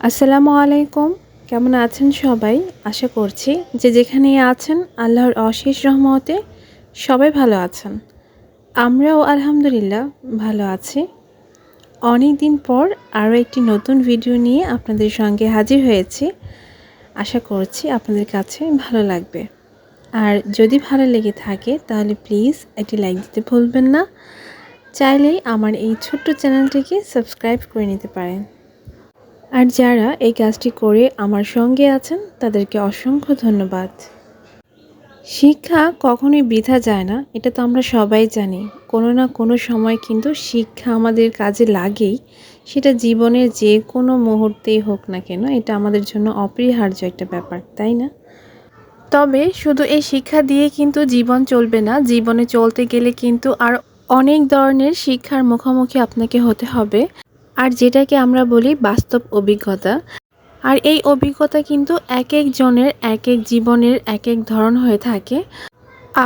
আসসালামু আলাইকুম। কেমন আছেন সবাই? আশা করছি যে যেখানেই আছেন, আল্লাহর অশেষ রহমতে সবাই ভালো আছেন। আমরাও আলহামদুলিল্লাহ ভালো আছি। অনেক দিন পর আরও একটি নতুন ভিডিও নিয়ে আপনাদের সঙ্গে হাজির হয়েছি। আশা করছি আপনাদের কাছে ভালো লাগবে। আর যদি ভালো লেগে থাকে, তাহলে প্লিজ একটি লাইক দিতে ভুলবেন না। চাইলেই আমার এই ছোট্ট চ্যানেলটিকে সাবস্ক্রাইব করে নিতে পারেন। আর যারা এই কাজটি করে আমার সঙ্গে আছেন, তাদেরকে অসংখ্য ধন্যবাদ। শিক্ষা কখনোই বৃথা যায় না, এটা তো আমরা সবাই জানি। কোনো না কোনো সময় কিন্তু শিক্ষা আমাদের কাজে লাগেই, সেটা জীবনের যে কোনো মুহূর্তেই হোক না কেন, এটা আমাদের জন্য অপরিহার্য একটা ব্যাপার, তাই না? তবে শুধু এই শিক্ষা দিয়ে কিন্তু জীবন চলবে না, জীবনে চলতে গেলে কিন্তু আর অনেক ধরনের শিক্ষার মুখোমুখি আপনাকে হতে হবে। আর যেটাকে আমরা বলি বাস্তব অভিজ্ঞতা। আর এই অভিজ্ঞতা কিন্তু এক একজনের এক এক জীবনের, এক এক ধরন হয়ে থাকে।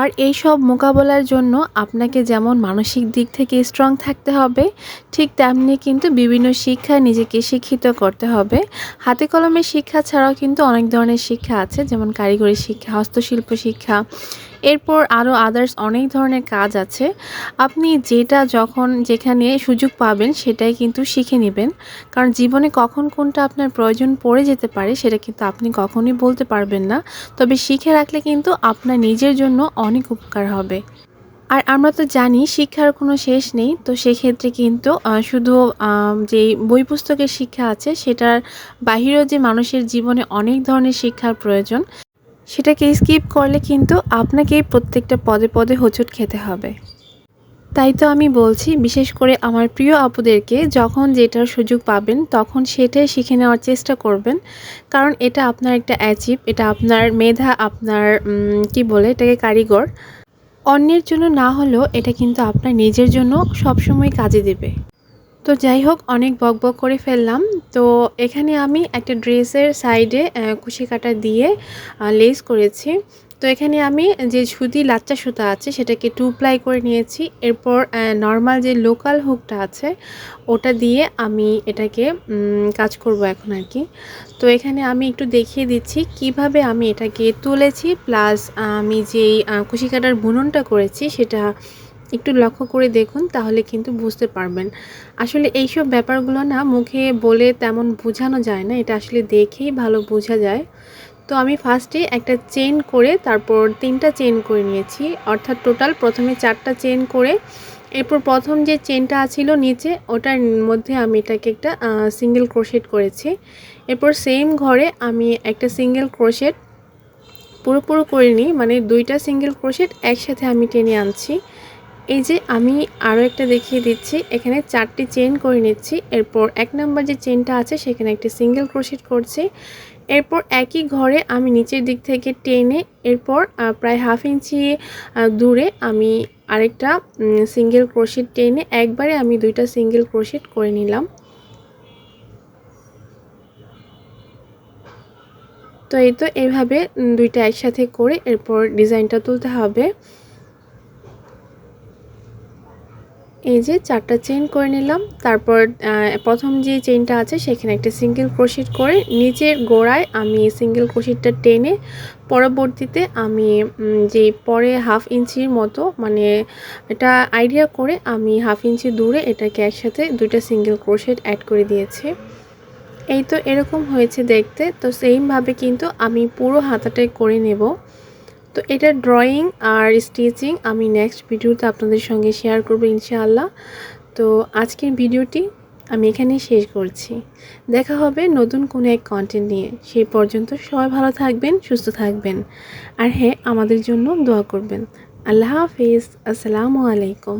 আর এই সব মোকাবেলার জন্য আপনাকে যেমন মানসিক দিক থেকে স্ট্রং থাকতে হবে, ঠিক তেমনি কিন্তু বিভিন্ন শিক্ষায় নিজেকে শিক্ষিত করতে হবে। হাতে কলমের শিক্ষা ছাড়াও কিন্তু অনেক ধরনের শিক্ষা আছে, যেমন কারিগরি শিক্ষা, হস্তশিল্প শিক্ষা এরপর আরও আদার্স অনেক ধরনের কাজ আছে। আপনি যেটা যখন যেখানে সুযোগ পাবেন সেটাই কিন্তু শিখে নেবেন। কারণ জীবনে কখন কোনটা আপনার প্রয়োজন পড়ে যেতে পারে সেটা কিন্তু আপনি কখনোই বলতে পারবেন না। তবে শিখে রাখলে কিন্তু আপনার নিজের জন্য অনেক উপকার হবে। আর আমরা তো জানি শিক্ষার কোনো শেষ নেই, তো সেক্ষেত্রে কিন্তু শুধু যে বই পুস্তকের শিক্ষা আছে, সেটার বাহিরেও যে মানুষের জীবনে অনেক ধরনের শিক্ষার প্রয়োজন। সেটাকে স্কিপ করলে কিন্তু আপনাকেই প্রত্যেকটা পদে পদে হোঁচট খেতে হবে। তাই তো আমি বলছি, বিশেষ করে আমার প্রিয় আপুদেরকে, যখন যেটার সুযোগ পাবেন, তখন সেটাই শিখে নেওয়ার চেষ্টা করবেন। কারণ এটা আপনার একটা অ্যাচিভ এটা আপনার মেধা, আপনার কি বলে এটাকে, কারিগর। অন্যের জন্য না হলেও এটা কিন্তু আপনার নিজের জন্য সবসময় কাজে দেবে। তো যাই হোক, অনেক বক বক করে ফেললাম। তো এখানে আমি একটা ড্রেসের সাইডে কুশি কাটা দিয়ে লেস করেছি। তো এখানে আমি যে সুতি লাচ্চা সুতা আছে, সেটাকে টু প্লাই করে নিয়েছি। এরপর নর্মাল যে লোকাল হুকটা আছে, ওটা দিয়ে আমি এটাকে কাজ করব এখন আর কি। তো এখানে আমি একটু দেখিয়ে দিচ্ছি কীভাবে আমি এটাকে তুলেছি। প্লাস আমি যেই কুশি কাটার বুননটা করেছি, সেটা একটু লক্ষ্য করে দেখুন, তাহলে কিন্তু বুঝতে পারবেন। আসলে এইসব ব্যাপারগুলো না মুখে বলে তেমন বোঝানো যায় না, এটা আসলে দেখেই ভালো বোঝা যায়। তো আমি ফার্স্টে একটা চেন করে তারপর তিনটা চেন করে নিয়েছি, অর্থাৎ টোটাল প্রথমে চারটা চেন করে, এরপর প্রথম যে চেনটা ছিল নিচে, ওটার মধ্যে আমি এটাকে একটা সিঙ্গেল ক্রোশেট করেছি। এরপর সেম ঘরে আমি একটা সিঙ্গেল ক্রোশেট পুরোপুরো করিনি মানে দুইটা সিঙ্গেল ক্রোশেট একসাথে আমি টেনে আনছি। এই যে আমি আরও একটা দেখিয়ে দিচ্ছি, এখানে চারটি চেন করে নিচ্ছি। এরপর এক নম্বর যে চেনটা আছে, সেখানে একটি সিঙ্গেল ক্রোশেট করছি। এরপর একই ঘরে আমি নিচের দিক থেকে টেনে, এরপর প্রায় হাফ ইঞ্চি দূরে আমি আরেকটা সিঙ্গেল ক্রোশেট টেনে একবারে আমি দুইটা সিঙ্গেল ক্রোশেট করে নিলাম। তো এই তো এইভাবে দুইটা একসাথে করে এরপর ডিজাইনটা তুলতে হবে। এই যে চারটা চেন করে নিলাম। তারপর প্রথম যে চেনটা আছে, সেখানে একটা সিঙ্গেল ক্রোশিট করে নিচের গোড়ায় আমি সিঙ্গেল ক্রোশিটটা টেনে পরবর্তীতে আমি যে পরে হাফ ইঞ্চির মতো মানে এটা আইডিয়া করে আমি হাফ ইঞ্চি দূরে এটাকে একসাথে দুইটা সিঙ্গেল ক্রোশেট অ্যাড করে দিয়েছি। এই তো এরকম হয়েছে দেখতে। তো সেইমভাবে কিন্তু আমি পুরো হাতাটাই করে নেব। তো এটা ড্রয়িং আর স্টিচিং আমি নেক্সট ভিডিওতে আপনাদের সঙ্গে শেয়ার করব ইনশাআল্লাহ। তো আজকের ভিডিওটি আমি এখানেই শেষ করছি। দেখা হবে নতুন কোনো এক কন্টেন্ট নিয়ে। সেই পর্যন্ত সবাই ভালো থাকবেন, সুস্থ থাকবেন। আর হ্যাঁ আমাদের জন্য দোয়া করবেন। আল্লাহ হাফিজ। আসসালামু আলাইকুম।